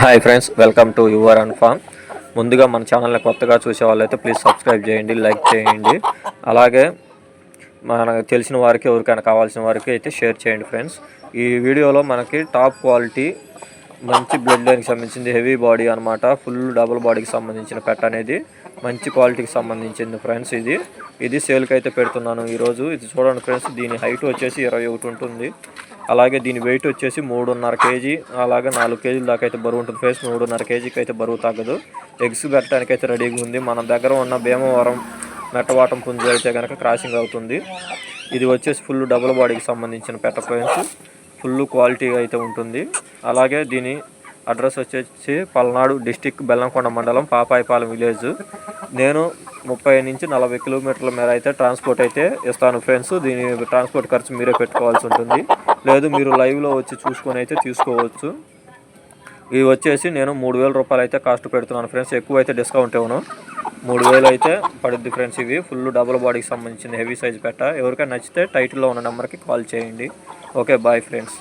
Hi friends welcome to your and farm. ముందుగా మన ఛానల్ని కొత్తగా చూసే వాళ్ళైతే ప్లీజ్ సబ్స్క్రైబ్ చేయండి లైక్ చేయండి. అలాగే మనకు తెలిసిన వారికి ఎవరికైనా కావాల్సిన వారికి అయితే షేర్ చేయండి ఫ్రెండ్స్. ఈ వీడియోలో మనకి టాప్ క్వాలిటీ మంచి బ్లడ్ లైన్కి సంబంధించింది హెవీ బాడీ అనమాట ఫుల్ డబుల్ బాడీకి సంబంధించిన పెట్ట అనేది మంచి క్వాలిటీకి సంబంధించింది ఫ్రెండ్స్ ఇది. ఇది సేల్కి అయితే పెడుతున్నాను ఈరోజు. ఇది చూడండి ఫ్రెండ్స్ దీని హైట్ వచ్చేసి ఇరవై ఒకటి ఉంటుంది. అలాగే దీని వెయిట్ వచ్చేసి మూడున్నర కేజీ అలాగే నాలుగు కేజీల దాకా అయితే బరువు ఉంటుంది ఫేస్ మూడున్నర కేజీకి అయితే బరువు తగ్గదు. ఎగ్స్ పెట్టడానికి అయితే రెడీగా ఉంది. మన దగ్గర ఉన్న భీమవరం మెట్టవాటం పుంజు అయితే కనుక క్రాసింగ్ అవుతుంది. ఇది వచ్చేసి ఫుల్ డబుల్ బాడీకి సంబంధించిన పెట్ట ఫ్రెండ్స్ ఫుల్ క్వాలిటీ అయితే ఉంటుంది. అలాగే దీని అడ్రస్ వచ్చేసి పల్నాడు డిస్టిక్ బెల్లంకొండ మండలం పాపాయిపాలెం విలేజ్ నేను ముప్పై నుంచి నలభై కిలోమీటర్ల మేర అయితే ట్రాన్స్పోర్ట్ అయితే ఇస్తాను ఫ్రెండ్స్. దీని ట్రాన్స్పోర్ట్ ఖర్చు మీరే పెట్టుకోవాల్సి ఉంటుంది. లేదు మీరు లైవ్లో వచ్చి చూసుకొని అయితే తీసుకోవచ్చు. ఇవి వచ్చేసి నేను మూడు వేల రూపాయలు అయితే కాస్ట్ పెడుతున్నాను ఫ్రెండ్స్ ఎక్కువ అయితే డిస్కౌంట్ ఇవ్వను. మూడు వేలు అయితే పడుద్ది ఫ్రెండ్స్ ఇవి. ఫుల్ డబుల్ బాడీకి సంబంధించిన హెవీ సైజ్ పెట్ట. ఎవరికైనా నచ్చితే టైటిల్లో ఉన్న నెంబర్కి కాల్ చేయండి. Okay bye friends